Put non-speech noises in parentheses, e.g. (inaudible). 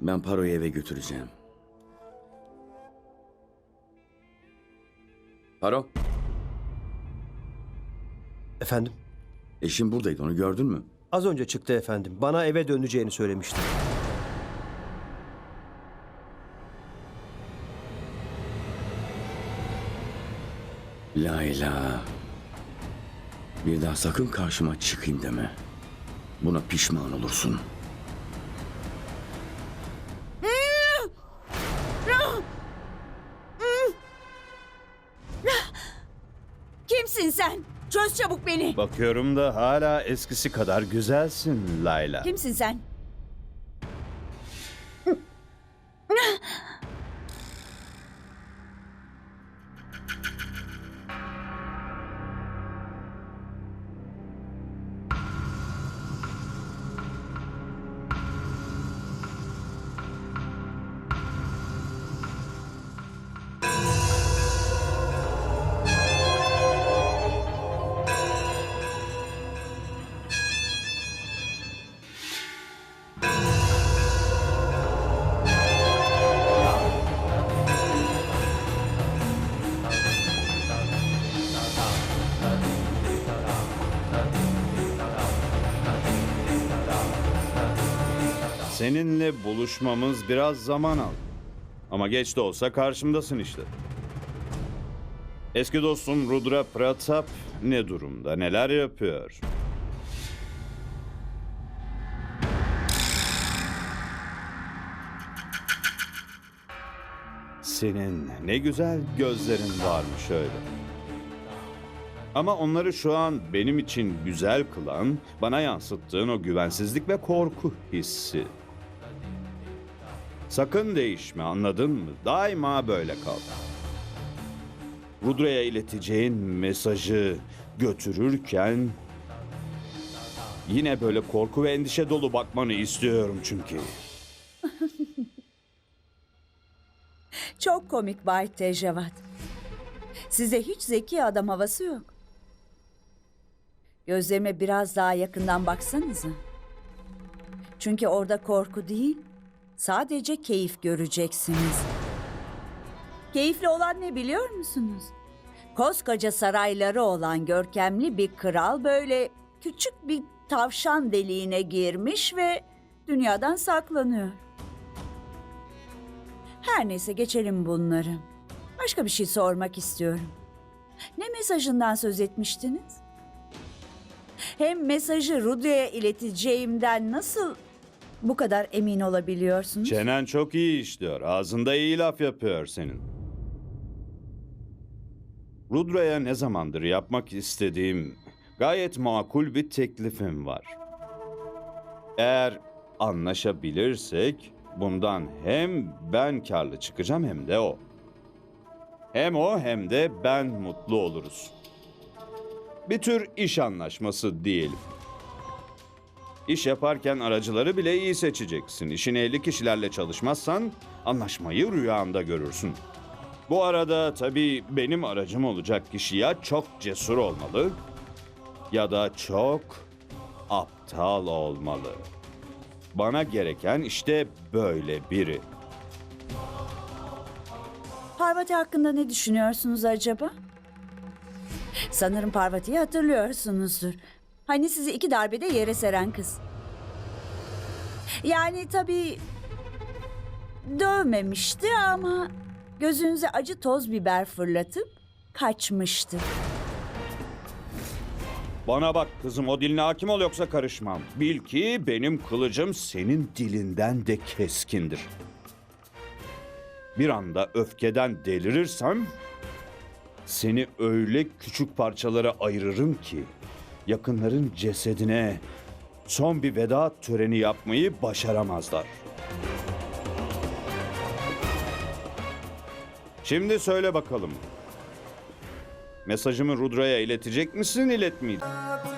Ben Paro'yu eve götüreceğim. Paro, Efendim? eşim buradaydı onu gördün mü? Az önce çıktı efendim. Bana eve döneceğini söylemişti. Layla. Bir daha sakın karşıma çıkayım deme. Buna pişman olursun. Kimsin sen? Çöz çabuk beni. Bakıyorum da hala eskisi kadar güzelsin Layla. Kimsin sen? Seninle buluşmamız biraz zaman aldı. Ama geç de olsa karşımdasın işte. Eski dostum Rudra Pratap ne durumda, neler yapıyor? Senin ne güzel gözlerin varmış öyle. Ama onları şu an benim için güzel kılan, bana yansıttığın o güvensizlik ve korku hissi. Sakın değişme anladın mı? Daima böyle kal. Rudra'ya ileteceğin mesajı götürürken yine böyle korku ve endişe dolu bakmanı istiyorum çünkü. (laughs) Çok komik Bay Tejavat. Size hiç zeki adam havası yok. Gözlerime biraz daha yakından baksanıza. Çünkü orada korku değil, sadece keyif göreceksiniz. Keyifli olan ne biliyor musunuz? Koskoca sarayları olan görkemli bir kral böyle küçük bir tavşan deliğine girmiş ve dünyadan saklanıyor. Her neyse geçelim bunları. Başka bir şey sormak istiyorum. Ne mesajından söz etmiştiniz? Hem mesajı Rudya'ya ileteceğimden nasıl bu kadar emin olabiliyorsunuz? Çenen çok iyi işliyor. Ağzında iyi laf yapıyor senin. Rudra'ya ne zamandır yapmak istediğim gayet makul bir teklifim var. Eğer anlaşabilirsek bundan hem ben karlı çıkacağım hem de o. Hem o hem de ben mutlu oluruz. Bir tür iş anlaşması diyelim. İş yaparken aracıları bile iyi seçeceksin. İşin ehli kişilerle çalışmazsan anlaşmayı rüyanda görürsün. Bu arada tabii benim aracım olacak kişi ya çok cesur olmalı ya da çok aptal olmalı. Bana gereken işte böyle biri. Parvati hakkında ne düşünüyorsunuz acaba? Sanırım Parvati'yi hatırlıyorsunuzdur. Hani sizi iki darbede yere seren kız. Yani tabii dövmemişti ama gözünüze acı toz biber fırlatıp kaçmıştı. Bana bak kızım o diline hakim ol yoksa karışmam. Bil ki benim kılıcım senin dilinden de keskindir. Bir anda öfkeden delirirsem seni öyle küçük parçalara ayırırım ki yakınların cesedine son bir veda töreni yapmayı başaramazlar. Şimdi söyle bakalım. Mesajımı Rudra'ya iletecek misin, iletmeyecek? दिल